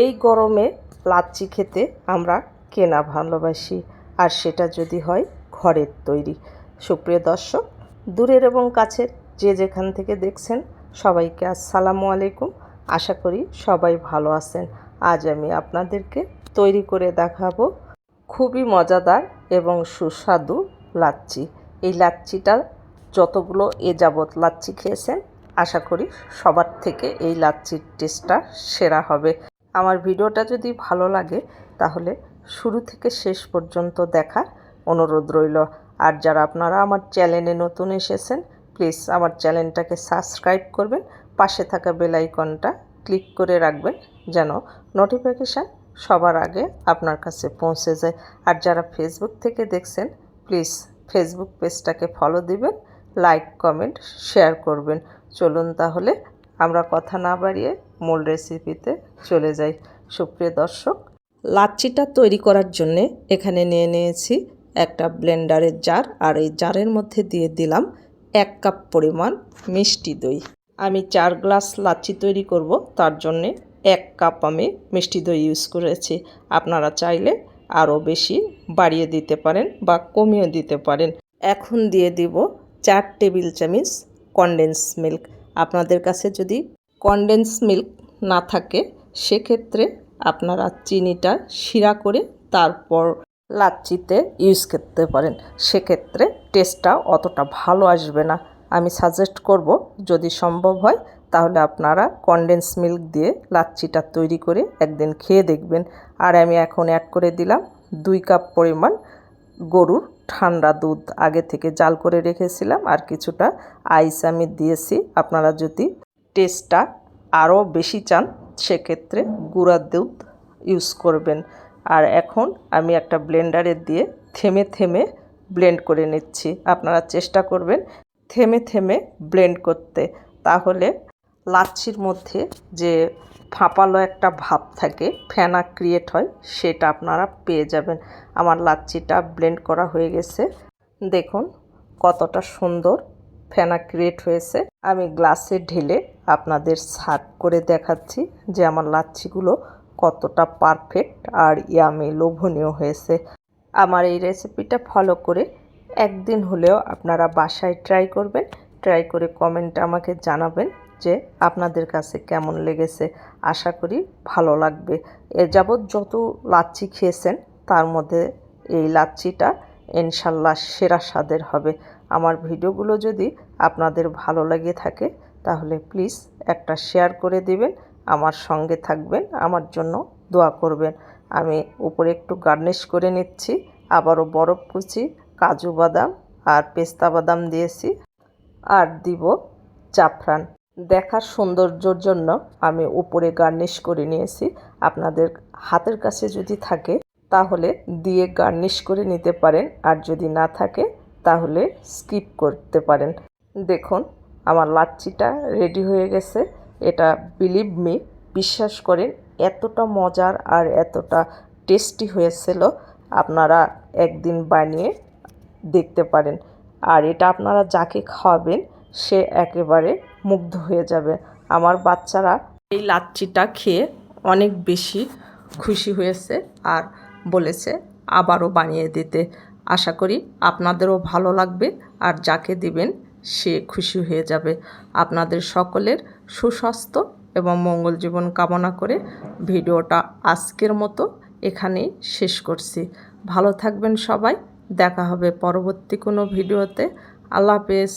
এই গরমে লাচ্ছি খেতে আমরা কেনা ভালোবাসি। আর সেটা যদি হয় ঘরের তৈরি। সুপ্রিয় দর্শক, দূরের এবং কাছের যে যেখান থেকে দেখছেন, সবাইকে আসসালামু আলাইকুম। আশা করি সবাই ভালো আছেন। আজ আমি আপনাদেরকে তৈরি করে দেখাবো খুবই মজাদার এবং সুস্বাদু লাচ্ছি এই লাচ্ছিটা যতগুলো এ যাবৎ লাচ্ছি খেয়েছেন, আশা করি সবার থেকে এই লাচ্ছির টেস্টটা সেরা হবে। আমার ভিডিওটা যদি ভালো লাগে, তাহলে শুরু থেকে শেষ পর্যন্ত দেখার অনুরোধ রইল। আর যারা আপনারা আমার চ্যানেলে নতুন এসেছেন, প্লিজ আমার চ্যানেলটাকে সাবস্ক্রাইব করবেন, পাশে থাকা বেল আইকনটা ক্লিক করে রাখবেন, যেন নোটিফিকেশান সবার আগে আপনার কাছে পৌঁছে যায়। আর যারা ফেসবুক থেকে দেখছেন, প্লিজ ফেসবুক পেজটাকে ফলো দিবেন লাইক কমেন্ট শেয়ার করবেন। চলুন তাহলে আমরা কথা না বাড়িয়ে মূল রেসিপিতে চলে যাই। সুপ্রিয় দর্শক, লাচ্ছিটা তৈরি করার জন্যে এখানে নিয়ে নিয়েছি একটা ব্লেন্ডারের জার আর এই জারের মধ্যে দিয়ে দিলাম এক কাপ পরিমাণ মিষ্টি দই। আমি চার গ্লাস লাচ্ছি তৈরি করব, তার জন্যে এক কাপ আমি মিষ্টি দই ইউজ করেছি। আপনারা চাইলে আরও বেশি বাড়িয়ে দিতে পারেন বা কমিয়ে দিতে পারেন। এখন দিয়ে দিব চার টেবিল চামচ কনডেন্স মিল্ক আপনাদের কাছে যদি কনডেন্স মিল্ক না থাকে, সেক্ষেত্রে আপনারা চিনিটা শিরা করে তারপর লাচ্ছিতে ইউজ করতে পারেন। সেক্ষেত্রে টেস্টটা অতটা ভালো আসবে না। আমি সাজেস্ট করব, যদি সম্ভব হয়, তাহলে আপনারা কনডেন্স মিল্ক দিয়ে লাচ্ছিটা তৈরি করে একদিন খেয়ে দেখবেন। আর আমি এখন অ্যাড করে দিলাম দুই কাপ পরিমাণ গরুর ঠান্ডা দুধ। আগে থেকে জাল করে রেখেছিলাম, আর কিছুটা আইস আমি দিয়েছি। আপনারা যদি টেস্টটা আরও বেশি চান, সেক্ষেত্রে গুঁড়ার দুধ ইউজ করবেন। আর এখন আমি একটা ব্লেন্ডারে দিয়ে থেমে থেমে ব্লেন্ড করে নিচ্ছি। আপনারা চেষ্টা করবেন থেমে থেমে ব্লেন্ড করতে। তাহলে লাচ্ছির মধ্যে যে ফাঁপালো একটা ভাব থাকে, ফেনা ক্রিয়েট হয়, সেটা আপনারা পেয়ে যাবেন। আমার লাচ্ছিটা ব্লেন্ড করা হয়ে গেছে। দেখুন কতটা সুন্দর ফেনা ক্রিয়েট হয়েছে। আমি গ্লাসে ঢেলে আপনাদের সার্ভ করে দেখাচ্ছি যে আমার লাচ্ছিগুলো কতটা পারফেক্ট আর ইয়ামি লোভনীয় হয়েছে। আমার এই রেসিপিটা ফলো করে একদিন হলেও আপনারা বাসায় ট্রাই করবেন। ট্রাই করে কমেন্টে আমাকে জানাবেন যে আপনাদের কাছে কেমন লেগেছে। আশা করি ভালো লাগবে। এ যাবৎ যত লাচ্ছি খেয়েছেন, তার মধ্যে এই লাচ্ছিটা ইনশাল্লাহ সেরা স্বাদের হবে। আমার ভিডিওগুলো যদি আপনাদের ভালো লাগে থাকে, তাহলে প্লিজ একটা শেয়ার করে দিবেন, আমার সঙ্গে থাকবেন, আমার জন্য দোয়া করবেন। আমি উপরে একটু গার্নিশ করে নিচ্ছি, আবারও বরফ কুচি, কাজু বাদাম আর পেস্তা বাদাম দিয়েছি আর দিব জাফরান। দেখার সৌন্দর্যর জন্য আমি উপরে গার্নিশ করে নিয়েছি। আপনাদের হাতের কাছে যদি থাকে, তাহলে দিয়ে গার্নিশ করে নিতে পারেন। আর যদি না থাকে তাহলে স্কিপ করতে পারেন। দেখুন, আমার লাচ্ছিটা রেডি হয়ে গেছে। এটা, বিলিভ মি, বিশ্বাস করেন, এতটা মজার আর এতটা টেস্টি হয়েছিল। আপনারা একদিন বানিয়ে দেখতে পারেন। আর এটা আপনারা যাকে খাওয়াবেন, সে একেবারে মুগ্ধ হয়ে যাবে। আমার বাচ্চারা এই লাচ্ছিটা খেয়ে অনেক বেশি খুশি হয়েছে আর বলেছে, আবারও বানিয়ে দিতে। আশা করি আপনাদেরও ভালো লাগবে আর যাকে দিবেন সে খুশি হয়ে যাবে। আপনাদের সকলের সুস্বাস্থ্য এবং মঙ্গল জীবন কামনা করে ভিডিওটা আজকের মতো এখানেই শেষ করছি। ভালো থাকবেন সবাই। দেখা হবে পরবর্তী কোনো ভিডিওতে। আল্লাহ হাফেজ।